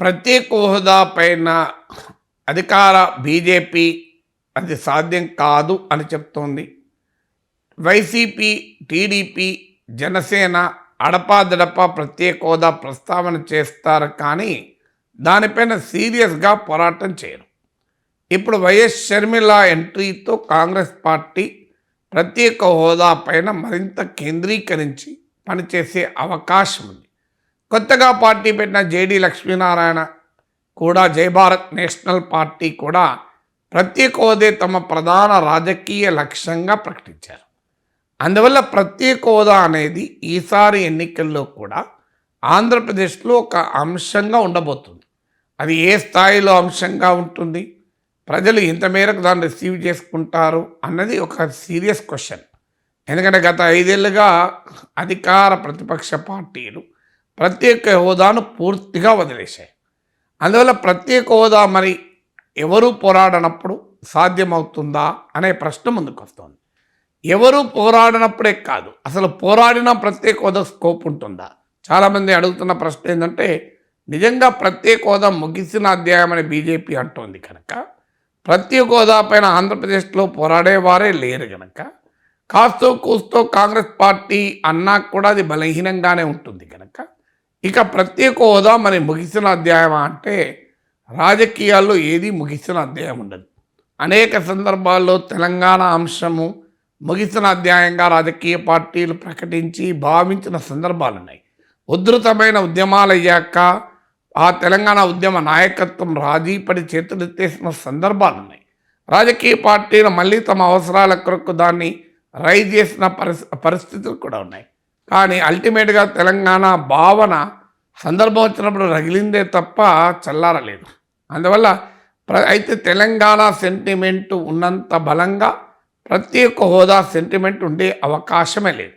ప్రత్యేక హోదా పైన అధికార బీజేపీ అది సాధ్యం కాదు అని చెప్తోంది. వైసీపీ టీడీపీ జనసేన అడపాదడపా ప్రత్యేక హోదా ప్రస్తావన చేస్తారు కానీ దానిపైన సీరియస్గా పోరాటం చేయరు. ఇప్పుడు వైఎస్ షర్మిల ఎంట్రీతో కాంగ్రెస్ పార్టీ ప్రత్యేక హోదా పైన మరింత కేంద్రీకరించి పనిచేసే అవకాశం ఉంది కొత్తగా పార్టీ పెట్టిన జేడి లక్ష్మీనారాయణ కూడా జయభారత్ నేషనల్ పార్టీ కూడా ప్రత్యేక హోదే తమ ప్రధాన రాజకీయ లక్ష్యంగా ప్రకటించారు. అందువల్ల ప్రత్యేక హోదా అనేది ఈసారి ఎన్నికల్లో కూడా ఆంధ్రప్రదేశ్లో ఒక అంశంగా ఉండబోతుంది. అది ఏ స్థాయిలో అంశంగా ఉంటుంది? ప్రజలు ఇంత మేరకు దాన్ని రిసీవ్ చేసుకుంటారు అన్నది ఒక సీరియస్ క్వశ్చన్. ఎందుకంటే గత ఐదేళ్ళుగా అధికార ప్రతిపక్ష పార్టీలు ప్రత్యేక హోదాను పూర్తిగా వదిలేశాయి. అందువల్ల ప్రత్యేక హోదా మరి ఎవరు పోరాడనప్పుడు సాధ్యమవుతుందా అనే ప్రశ్న ముందుకు వస్తుంది. ఎవరు పోరాడినప్పుడే కాదు అసలు పోరాడిన ప్రత్యేక హోదా స్కోప్ ఉంటుందా? చాలామంది అడుగుతున్న ప్రశ్న ఏంటంటే నిజంగా ప్రత్యేక హోదా ముగిసిన అధ్యాయం అని బీజేపీ అంటోంది కనుక ప్రత్యేక హోదా పైన ఆంధ్రప్రదేశ్లో పోరాడేవారే లేరు కనుక కాస్తో కూస్తో కాంగ్రెస్ పార్టీ అన్నా కూడా అది బలహీనంగానే ఉంటుంది కనుక ఇక ప్రత్యేక హోదా మరి ముగిసిన అధ్యాయమా అంటే రాజకీయాల్లో ఏది ముగిసిన అధ్యాయం ఉండదు. అనేక సందర్భాల్లో తెలంగాణ అంశము ముగిసిన అధ్యాయంగా రాజకీయ పార్టీలు ప్రకటించి భావించిన సందర్భాలు ఉన్నాయి. ఉధృతమైన ఉద్యమాలు అయ్యాక ఆ తెలంగాణ ఉద్యమ నాయకత్వం రాజీపడి చేతులెత్తేసిన సందర్భాలు ఉన్నాయి. రాజకీయ పార్టీలు మళ్ళీ తమ అవసరాల కొరకు దాన్ని రైజ్ చేసిన పరిస్థితులు కూడా ఉన్నాయి. కానీ అల్టిమేట్గా తెలంగాణ భావన సందర్భం వచ్చినప్పుడు రగిలిందే తప్ప చల్లారలేదు. అందువల్ల ప్ర అయితే తెలంగాణ సెంటిమెంట్ ఉన్నంత బలంగా ప్రత్యేక హోదా సెంటిమెంట్ ఉండే అవకాశమే లేదు.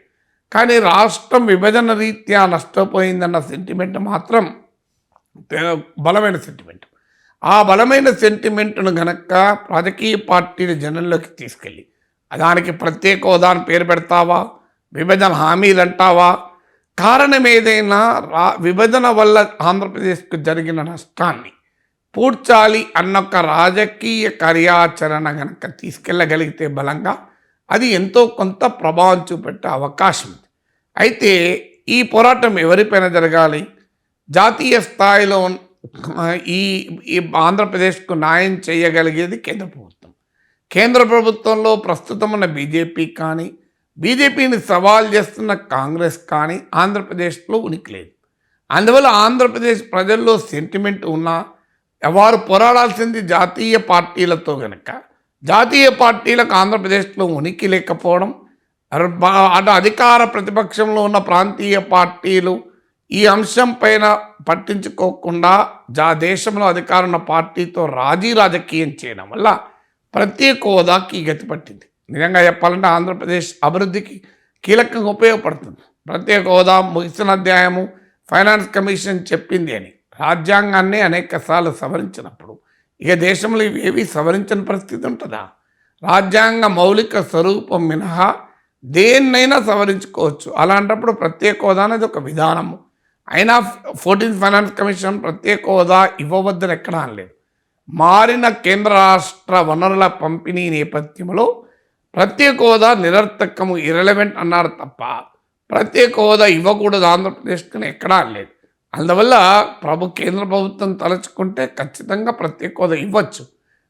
కానీ రాష్ట్రం విభజన రీత్యా నష్టపోయిందన్న సెంటిమెంట్ మాత్రం బలమైన సెంటిమెంట్ ఆ బలమైన సెంటిమెంట్ను గనక రాజకీయ పార్టీల జనంలోకి తీసుకెళ్ళి దానికి ప్రత్యేక హోదా అని పేరు పెడతావా? విభజన హామీలు అంటావా? కారణం ఏదైనా రా విభజన వల్ల ఆంధ్రప్రదేశ్కు జరిగిన నష్టాన్ని పూడ్చాలి అన్న ఒక రాజకీయ కార్యాచరణ కనుక తీసుకెళ్ళగలిగితే బలంగా అది ఎంతో కొంత ప్రభావం చూపెట్టే అవకాశం ఉంది. అయితే ఈ పోరాటం ఎవరిపైన జరగాలి? జాతీయ స్థాయిలో ఈ ఈ ఆంధ్రప్రదేశ్కు న్యాయం చేయగలిగేది కేంద్ర ప్రభుత్వం. కేంద్ర ప్రభుత్వంలో ప్రస్తుతం ఉన్న బీజేపీ కానీ బీజేపీని సవాల్ చేస్తున్న కాంగ్రెస్ కానీ ఆంధ్రప్రదేశ్లో ఉనికి లేదు. అందువల్ల ఆంధ్రప్రదేశ్ ప్రజల్లో సెంటిమెంట్ ఉన్నా వారు పోరాడాల్సింది జాతీయ పార్టీలతో గనక జాతీయ పార్టీలకు ఆంధ్రప్రదేశ్లో ఉనికి లేకపోవడం అటు అధికార ప్రతిపక్షంలో ఉన్న ప్రాంతీయ పార్టీలు ఈ అంశం పైన పట్టించుకోకుండా జా దేశంలో అధికారం ఉన్న పార్టీతో రాజీ రాజకీయం చేయడం వల్ల ప్రత్యేక హోదాకి గతి పట్టింది. నిజంగా చెప్పాలంటే ఆంధ్రప్రదేశ్ అభివృద్ధికి కీలకంగా ఉపయోగపడుతుంది. ప్రత్యేక హోదా ముగిసిన అధ్యాయము ఫైనాన్స్ కమిషన్ చెప్పింది అని. రాజ్యాంగాన్ని అనేక సార్లు సవరించినప్పుడు ఇక దేశంలో ఇవేవి ఏవి సవరించని పరిస్థితి ఉంటుందా? రాజ్యాంగ మౌలిక స్వరూపం మినహా దేన్నైనా సవరించుకోవచ్చు. అలాంటప్పుడు ప్రత్యేక హోదా అనేది ఒక విధానము. అయినా ఫోర్టీన్త్ ఫైనాన్స్ కమిషన్ ప్రత్యేక హోదా ఇవ్వవద్దని ఎక్కడా లేదు మారిన కేంద్ర రాష్ట్ర వనరుల పంపిణీ నేపథ్యంలో ప్రత్యేక హోదా నిరర్థకము ఇరలవెంట్ అన్నారు తప్ప ప్రత్యేక హోదా ఇవ్వకూడదు ఆంధ్రప్రదేశ్కి ఎక్కడా లేదు. అందువల్ల ప్రభు కేంద్ర ప్రభుత్వం తలుచుకుంటే ఖచ్చితంగా ప్రత్యేక హోదా ఇవ్వచ్చు.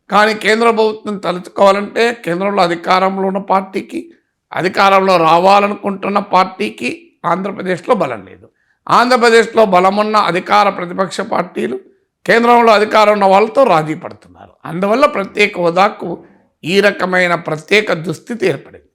కానీ కేంద్ర ప్రభుత్వం తలుచుకోవాలంటే కేంద్రంలో అధికారంలో ఉన్న పార్టీకి అధికారంలో రావాలనుకుంటున్న పార్టీకి ఆంధ్రప్రదేశ్లో బలం లేదు. ఆంధ్రప్రదేశ్లో బలమున్న అధికార ప్రతిపక్ష పార్టీలు కేంద్రంలో అధికారం ఉన్న వాళ్ళతో రాజీ పడుతున్నారు. అందువల్ల ప్రత్యేక హోదాకు ఈ రకమైన ప్రత్యేక దుస్థితి ఏర్పడింది.